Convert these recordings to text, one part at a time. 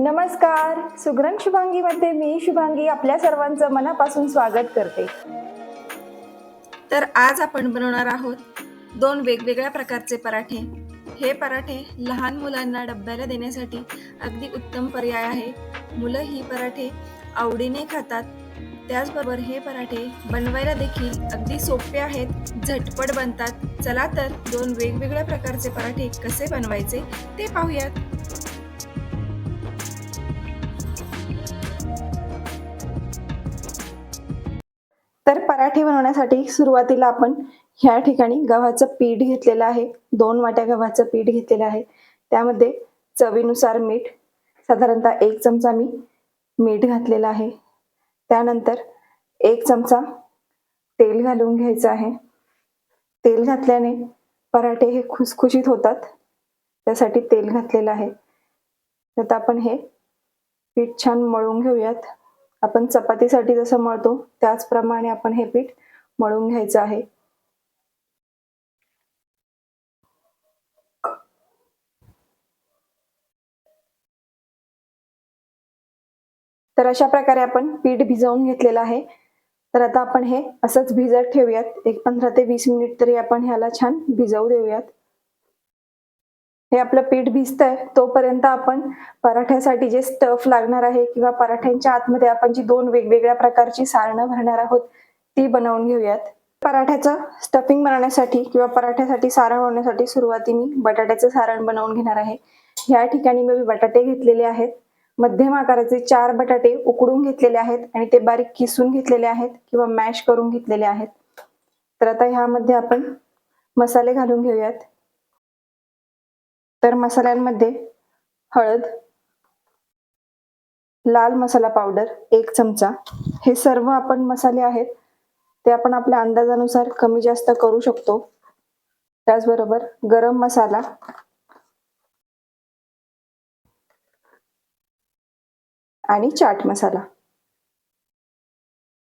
नमस्कार. सुग्रण शुभांगीमध्ये मी शुभांगी आपल्या सर्वांचं मनापासून स्वागत करते. तर आज आपण बनवणार आहोत दोन वेगवेगळ्या प्रकारचे पराठे. हे पराठे लहान मुलांना डब्याला देण्यासाठी अगदी उत्तम पर्याय आहे. मुलं ही पराठे आवडीने खातात. त्याचबरोबर हे पराठे बनवायला देखील अगदी सोपे आहेत झटपट बनतात. चला तर दोन वेगवेगळ्या प्रकारचे पराठे कसे बनवायचे ते पाहूयात. तर पराठे बनवण्यासाठी सुरुवातीला आपण ह्या ठिकाणी गव्हाचं पीठ घेतलेलं आहे. दोन वाट्या गव्हाचं पीठ घेतलेलं आहे. त्यामध्ये चवीनुसार मीठ साधारणतः एक चमचा मी मीठ घातलेलं आहे. त्यानंतर एक चमचा तेल घालून घ्यायचं आहे. तेल घातल्याने पराठे हे खुसखुशीत होतात. त्यासाठी तेल घातलेलं आहे. तर आता आपण हे पीठ छान मळून घेऊयात. आपण चपातीसाठी जसं मळतो त्याचप्रमाणे आपण हे पीठ मळून घ्यायचं आहे. तर अशा प्रकारे आपण पीठ भिजवून घेतलेलं आहे. तर आता आपण हे असंच भिजत ठेवूयात. एक पंधरा ते वीस मिनिट तरी आपण ह्याला छान भिजवू देऊयात. हे आपलं पीठ भिजतंय तोपर्यंत आपण पराठ्यासाठी जे स्टफ लागणार आहे किंवा पराठ्यांच्या आतमध्ये आपण जी दोन वेगवेगळ्या प्रकारची सारणं भरणार आहोत ती बनवून घेऊयात. पराठ्याचं स्टफिंग बनवण्यासाठी किंवा पराठ्यासाठी सारण बनवण्यासाठी सुरुवाती मी बटाट्याचं सारण बनवून घेणार आहे. या ठिकाणी मी बटाटे घेतलेले आहेत. मध्यम आकाराचे चार बटाटे उकडून घेतलेले आहेत आणि ते बारीक किसून घेतलेले आहेत किंवा मॅश करून घेतलेले आहेत. तर आता ह्यामध्ये आपण मसाले घालून घेऊयात. तर मसाल्यांमध्ये हळद लाल मसाला पावडर एक चमचा. हे सर्व आपण मसाले आहेत. ते आपण आपल्या अंदाजानुसार कमी जास्त करू शकतो. त्याचबरोबर गरम मसाला. आणि चाट मसाला.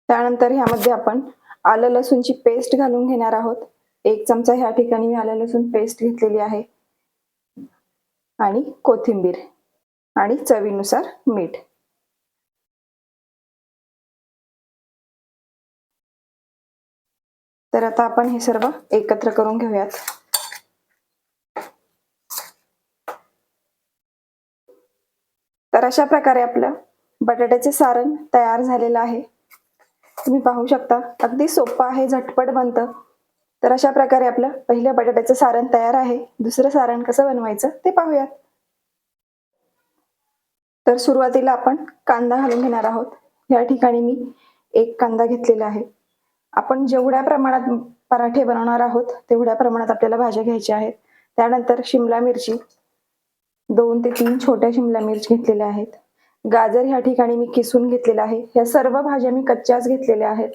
त्यानंतर ह्यामध्ये आपण आलं लसूणची पेस्ट घालून घेणार आहोत. एक चमचा ह्या ठिकाणी मी आलं लसूण पेस्ट घेतलेली आहे. आणि कोथिंबीर आणि चवीनुसार मीठ. तर आता आपण हे सर्व एकत्र करून घेऊयात. तर अशा प्रकारे आपलं बटाट्याचे सारण तयार झालेलं आहे. तुम्ही पाहू शकता अगदी सोपं आहे झटपट बनतं. तर अशा प्रकारे आपलं पहिलं बटाट्याचं सारण तयार आहे. दुसरं सारण कसं बनवायचं ते पाहूयात. तर सुरुवातीला आपण कांदा घालून घेणार आहोत. या ठिकाणी मी एक कांदा घेतलेला आहे. आपण जेवढ्या प्रमाणात पराठे बनवणार आहोत तेवढ्या प्रमाणात आपल्याला भाज्या घ्यायच्या आहेत. त्यानंतर शिमला मिरची दोन ते तीन छोट्या शिमला मिरच घेतलेल्या आहेत. गाजर ह्या ठिकाणी मी किसून घेतलेला आहे. ह्या सर्व भाज्या मी कच्च्याच घेतलेल्या आहेत.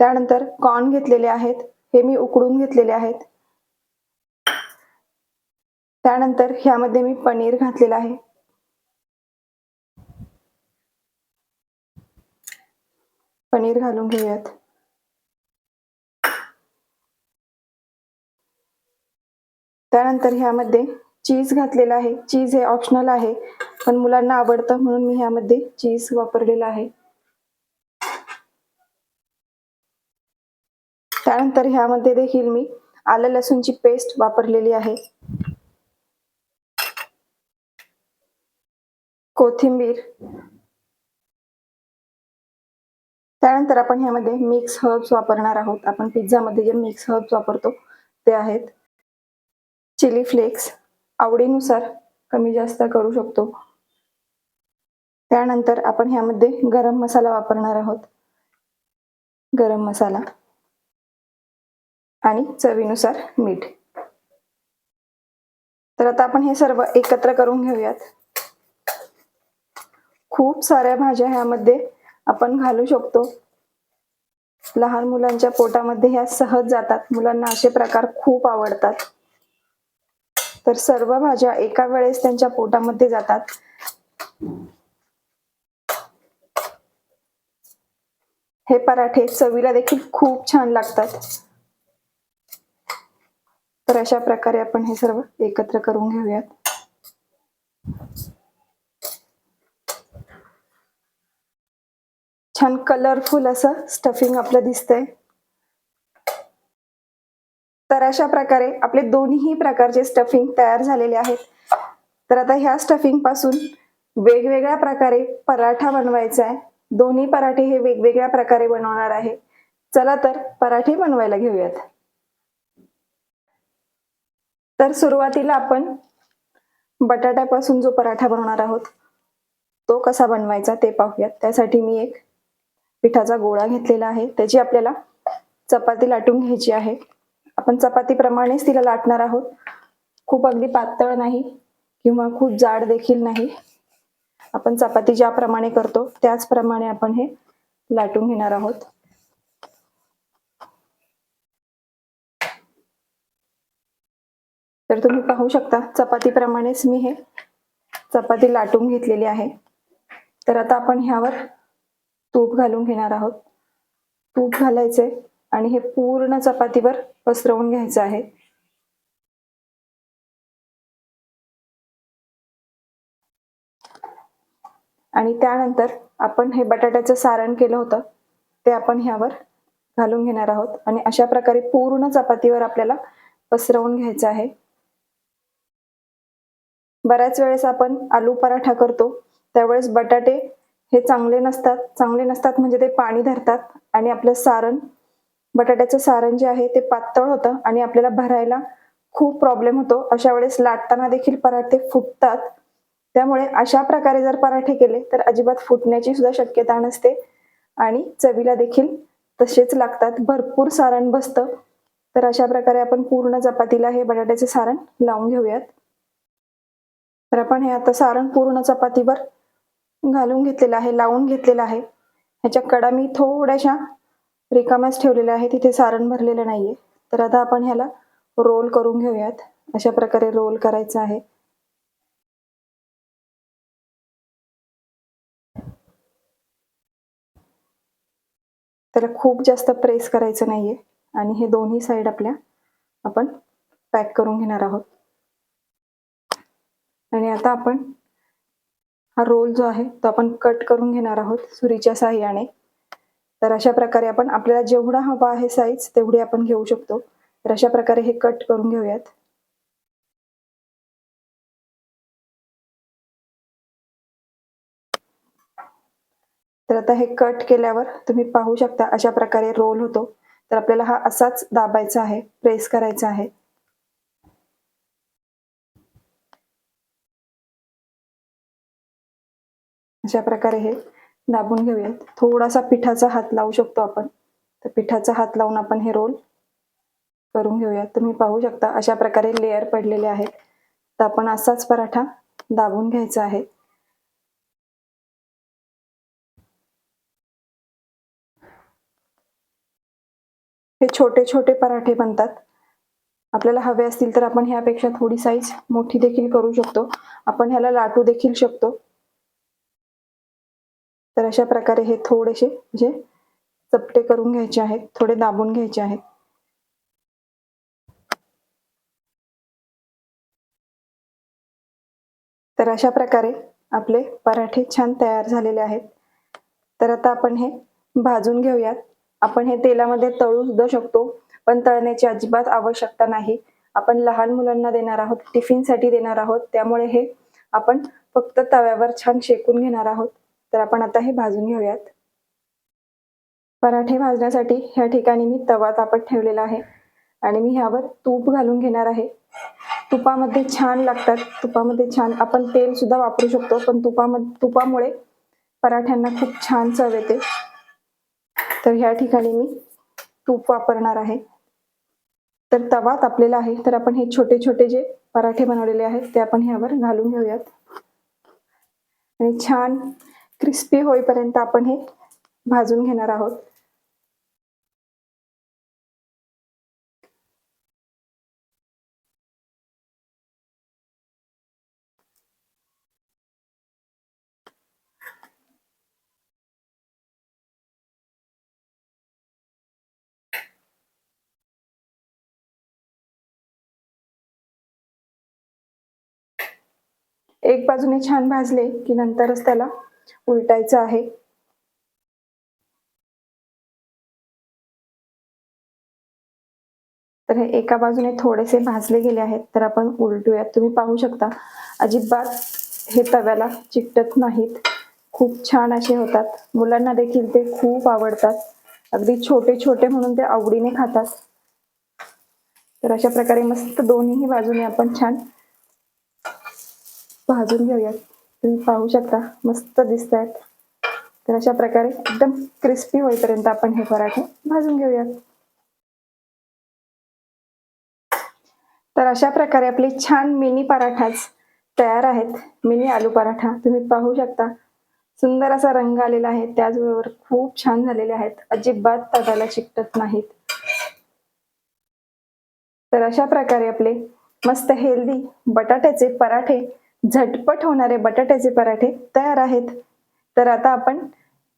त्यानंतर कॉर्न घेतलेले आहेत. हे मी उकडून घेतलेले आहेत. त्यानंतर ह्यामध्ये मी पनीर घातलेलं आहे. पनीर घालून घेऊयात. त्यानंतर ह्यामध्ये चीज घातलेलं आहे. चीज हे ऑप्शनल आहे पण मुलांना आवडतं म्हणून मी ह्यामध्ये चीज वापरलेलं आहे. त्यानंतर ह्यामध्ये देखील मी आलं लसूणची पेस्ट वापरलेली आहे. कोथिंबीर. त्यानंतर आपण ह्यामध्ये मिक्स हर्ब्स वापरणार आहोत. आपण पिझ्झामध्ये जे मिक्स हर्ब्स वापरतो ते आहेत. चिली फ्लेक्स आवडीनुसार कमी जास्त करू शकतो. त्यानंतर आपण ह्यामध्ये गरम मसाला वापरणार आहोत. गरम मसाला. आणि चवीनुसार मीठ. तर आता आपण हे सर्व एकत्र करून घेऊयात. खूप साऱ्या भाज्या ह्यामध्ये आपण घालू शकतो. लहान मुलांच्या पोटामध्ये ह्या सहज जातात. मुलांना असे प्रकार खूप आवडतात. तर सर्व भाज्या एका वेळेस त्यांच्या पोटामध्ये जातात. हे पराठे चवीला देखील खूप छान लागतात. तर अशा प्रकारे आपण हे सर्व एकत्र करून घेऊयात. छान कलरफुल असं स्टफिंग आपलं दिसतंय. तर अशा प्रकारे आपले दोन्ही प्रकारचे स्टफिंग तयार झालेले आहेत. तर आता ह्या स्टफिंगपासून वेगवेगळ्या प्रकारे पराठा बनवायचा आहे. दोन्ही पराठे हे वेगवेगळ्या प्रकारे बनवणार आहे. चला तर पराठे बनवायला घेऊयात. तर सुरुवातीला आपण बटाट्यापासून जो पराठा बनवणार आहोत तो कसा बनवायचा ते पाहूयात. त्यासाठी मी एक पिठाचा गोळा घेतलेला आहे त्याची आपल्याला चपाती लाटून घ्यायची आहे. आपण चपातीप्रमाणेच तिला लाटणार आहोत. खूप अगदी पातळ नाही किंवा खूप जाड देखील नाही. आपण चपाती ज्याप्रमाणे करतो त्याचप्रमाणे आपण हे लाटून घेणार आहोत. तर तुम्ही पाहू शकता चपातीप्रमाणेच मी हे चपाती लाटून घेतलेली आहे. तर आता आपण ह्यावर तूप घालून घेणार आहोत. तूप घालायचे आणि हे पूर्ण चपातीवर पसरवून घ्यायचं आहे. आणि त्यानंतर आपण हे बटाट्याचं सारण केलं होतं ते आपण ह्यावर घालून घेणार आहोत. आणि अशा प्रकारे पूर्ण चपातीवर आपल्याला पसरवून घ्यायचं आहे. बऱ्याच वेळेस आपण आलू पराठा करतो त्यावेळेस बटाटे हे चांगले नसतात. चांगले नसतात म्हणजे ते पाणी धरतात आणि आपलं सारण बटाट्याचं सारण जे आहे ते पातळ होतं आणि आपल्याला भरायला खूप प्रॉब्लेम होतो. अशा वेळेस लाटताना देखील पराठे फुटतात. त्यामुळे अशा प्रकारे जर पराठे केले तर अजिबात फुटण्याची सुद्धा शक्यता नसते आणि चवीला देखील तसेच लागतात. भरपूर सारण बसतं. तर अशा प्रकारे आपण पूर्ण चपातीला हे बटाट्याचे सारण लावून घेऊयात. तर आपण हे आता सारण पूर्ण चपातीवर घालून घेतलेलं आहे लावून घेतलेलं आहे. ह्याच्या कडा मी थोड्याशा रिकाम्याच ठेवलेल्या आहे तिथे सारण भरलेलं नाहीये. तर आता आपण ह्याला रोल करून घेऊयात. अशा प्रकारे रोल करायचं आहे. त्याला खूप जास्त प्रेस करायचं नाहीये. आणि हे दोन्ही साईड आपल्या आपण पॅक करून घेणार आहोत. आणि आता आपण हा रोल जो आहे तो आपण कट करून घेणार आहोत सुरीच्या साह्याने. तर अशा प्रकारे आपण आपल्याला जेवढा हवा आहे साईज तेवढी आपण घेऊ शकतो. तर अशा प्रकारे हे कट करून घेऊयात. तर आता हे कट केल्यावर तुम्ही पाहू शकता अशा प्रकारे रोल होतो. तर आपल्याला हा असाच दाबायचा आहे प्रेस करायचा आहे. अशा प्रकारे हे दाबून घेऊयात. थोडासा पिठाचा हात लावू शकतो आपण. तर पिठाचा हात लावून आपण हे रोल करून घेऊयात. तुम्ही पाहू शकता अशा प्रकारे लेअर पडलेले आहेत. तर आपण असाच पराठा दाबून घ्यायचा आहे. हे छोटे छोटे पराठे बनतात. आपल्याला हवे असतील तर आपण ह्यापेक्षा थोडी साईज मोठी देखील करू शकतो. आपण ह्याला लाटू देखील शकतो. तर अशा प्रकारे हे थोडेसे म्हणजे चपटे करून घ्यायचे आहेत थोडे दाबून घ्यायचे आहेत. तर अशा प्रकारे आपले पराठे छान तयार झालेले आहेत. तर आता आपण हे भाजून घेऊयात. आपण हे तेलामध्ये तळू सुद्धा शकतो पण तळण्याची अजिबात आवश्यकता नाही. आपण लहान मुलांना देणार आहोत टिफिनसाठी देणार आहोत त्यामुळे हे आपण फक्त तव्यावर छान शेकून घेणार आहोत. तर आपण आता हे भाजून घेऊयात. पराठे भाजण्यासाठी ह्या ठिकाणी मी तवा तापत ठेवलेला आहे. आणि मी ह्यावर तूप घालून घेणार आहे. तुपामध्ये छान लागतात. तुपामध्ये छान आपण तेल सुद्धा वापरू शकतो पण तुपामध्ये तुपामुळे पराठ्यांना खूप छान चव येते. तर ह्या ठिकाणी मी तूप वापरणार आहे. तर तवा तापलेला आहे. तर आपण हे छोटे छोटे जे पराठे बनवलेले आहेत ते आपण ह्यावर घालून घेऊयात. आणि छान क्रिस्पी होईपर्यंत आपण हे भाजून घेणार आहोत. एक बाजूने छान भाजले की नंतरच त्याला उलटायचं आहे. तर हे एका बाजूने थोडेसे भाजले गेले आहेत तर आपण उलटूयात. तुम्ही पाहू शकता अजिबात हे तव्याला चिकटत नाहीत. खूप छान असे होतात. मुलांना देखील ते खूप आवडतात. अगदी छोटे छोटे म्हणून ते आवडीने खातात. तर अशा प्रकारे मस्त दोन्हीही बाजूने आपण छान भाजून घेऊयात. तुम्ही पाहू शकता मस्त दिसत आहेत तर अशा प्रकारे एकदम क्रिस्पी होईपर्यंत आपण हे पराठे भाजून घेऊयात. तर अशा प्रकारे आपले छान मिनी पराठाच तयार आहेत. मिनी आलू पराठा तुम्ही पाहू शकता. सुंदर असा रंग आलेला आहे. त्याचबरोबर खूप छान झालेले आहेत. अजिबात तव्याला चिकटत नाहीत. तर अशा प्रकारे आपले मस्त हेल्दी बटाट्याचे पराठे झटपट होणारे बटाट्याचे पराठे तयार आहेत. तर आता आपण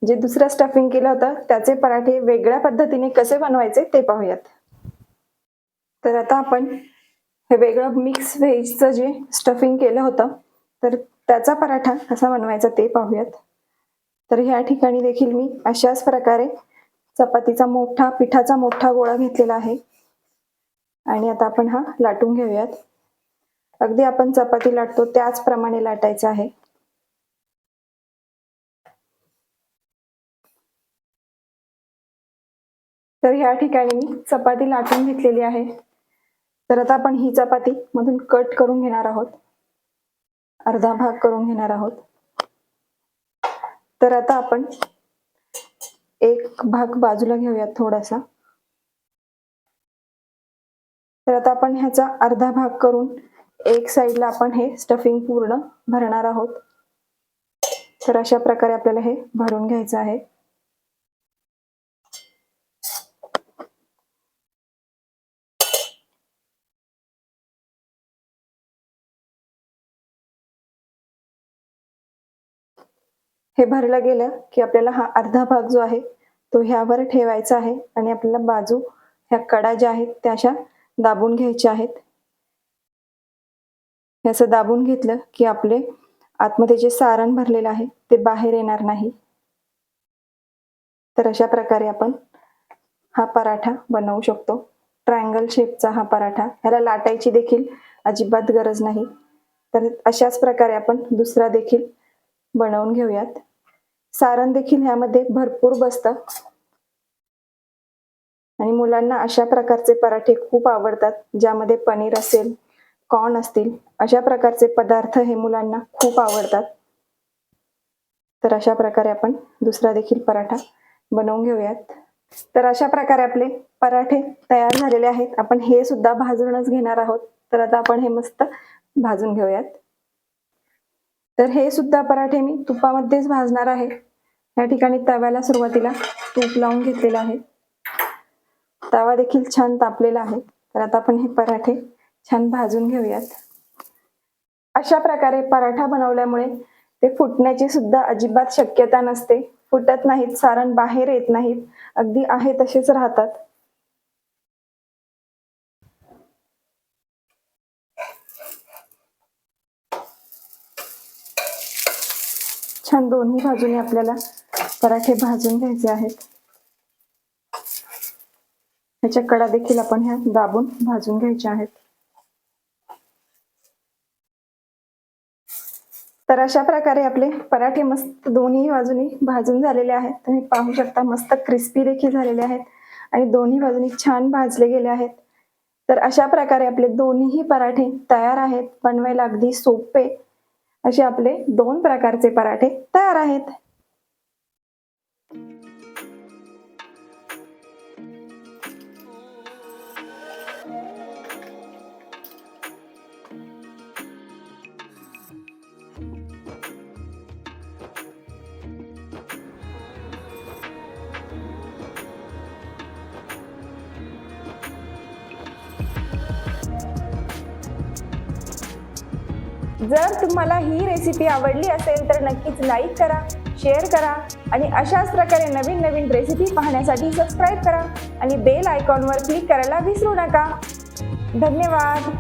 जे दुसरं स्टफिंग केलं होतं त्याचे पराठे वेगळ्या पद्धतीने कसे बनवायचे ते पाहूयात. तर आता आपण हे वेगळं मिक्स व्हेजचं जे स्टफिंग केलं होतं तर त्याचा पराठा कसा बनवायचा ते पाहूयात. तर ह्या ठिकाणी देखील मी अशाच प्रकारे चपातीचा मोठा पिठाचा मोठा गोळा घेतलेला आहे. आणि आता आपण हा लाटून घेऊयात. अगदी आपण चपाती लाटतो त्याचप्रमाणे लाटायचं आहे. तर ह्या ठिकाणी मी चपाती लाटून घेतलेली आहे. तर आता आपण ही चपाती मधून कट करून घेणार आहोत. अर्धा भाग करून घेणार आहोत. तर आता आपण एक भाग बाजूला घेऊयात थोडासा. तर आता आपण ह्याचा अर्धा भाग करून एक साईडला आपण हे स्टफिंग पूर्ण भरणार आहोत. तर अशा प्रकारे आपल्याला हे भरून घ्यायचं आहे. हे भरलं गेलं की आपल्याला हा अर्धा भाग जो आहे तो ह्यावर ठेवायचा आहे आणि आपल्याला बाजू ह्या कडा ज्या आहेत त्या अशा दाबून घ्यायच्या आहेत. हे असं दाबून घेतलं की आपले आतमध्ये जे सारण भरलेलं आहे ते बाहेर येणार नाही. तर अशा प्रकारे आपण हा पराठा बनवू शकतो. ट्रायंगल शेपचा हा पराठा. ह्याला लाटायची देखील अजिबात गरज नाही. तर अशाच प्रकारे आपण दुसरा देखील बनवून घेऊयात. सारण देखील ह्यामध्ये भरपूर बसतं. आणि मुलांना अशा प्रकारचे पराठे खूप आवडतात ज्यामध्ये पनीर असेल कॉर्न असतील? अशा प्रकारचे पदार्थ हे मुलांना खूप आवडतात. तर अशा प्रकारे आपण दुसरा देखील पराठा बनवून घेऊयात. तर अशा प्रकारे आपले पराठे तयार झालेले आहेत. आपण हे सुद्धा भाजूनच घेणार आहोत. तर आता आपण हे मस्त भाजून घेऊयात. तर हे सुद्धा पराठे मी तुपामध्येच भाजणार आहे. या ठिकाणी तव्याला सुरुवातीला तूप लावून घेतलेलं आहे. तवा देखील छान तापलेला आहे. तर आता आपण हे पराठे छान भाजून घेऊयात. अशा प्रकारे पराठा बनवल्यामुळे ते फुटण्याची सुद्धा अजिबात शक्यता नसते. फुटत नाहीत सारण बाहेर येत नाहीत. अगदी आहे तसेच राहतात. छान दोन्ही बाजूने आपल्याला पराठे भाजून घ्यायचे आहेत. ह्याच्या कडा देखील आपण ह्या दाबून भाजून घ्यायच्या आहेत. तर अशा प्रकारे आपले पराठे मस्त दोन्ही बाजूनी भाजून झालेले आहेत. तुम्ही पाहू शकता मस्त क्रिस्पी देखील झालेले आहेत आणि दोन्ही बाजूनी छान भाजले गेले आहेत. तर अशा प्रकारे आपले दोन्हीही पराठे तयार आहेत. बनवायला अगदी सोपे असे आपले दोन प्रकारचे पराठे तयार आहेत. जर तुम्हाला ही रेसिपी आवडली असेल तर नक्कीच लाईक करा शेअर करा आणि अशाच प्रकारे नवीन नवीन रेसिपी पाहण्यासाठी सबस्क्राईब करा आणि बेल आयकॉनवर क्लिक करायला विसरू नका. धन्यवाद.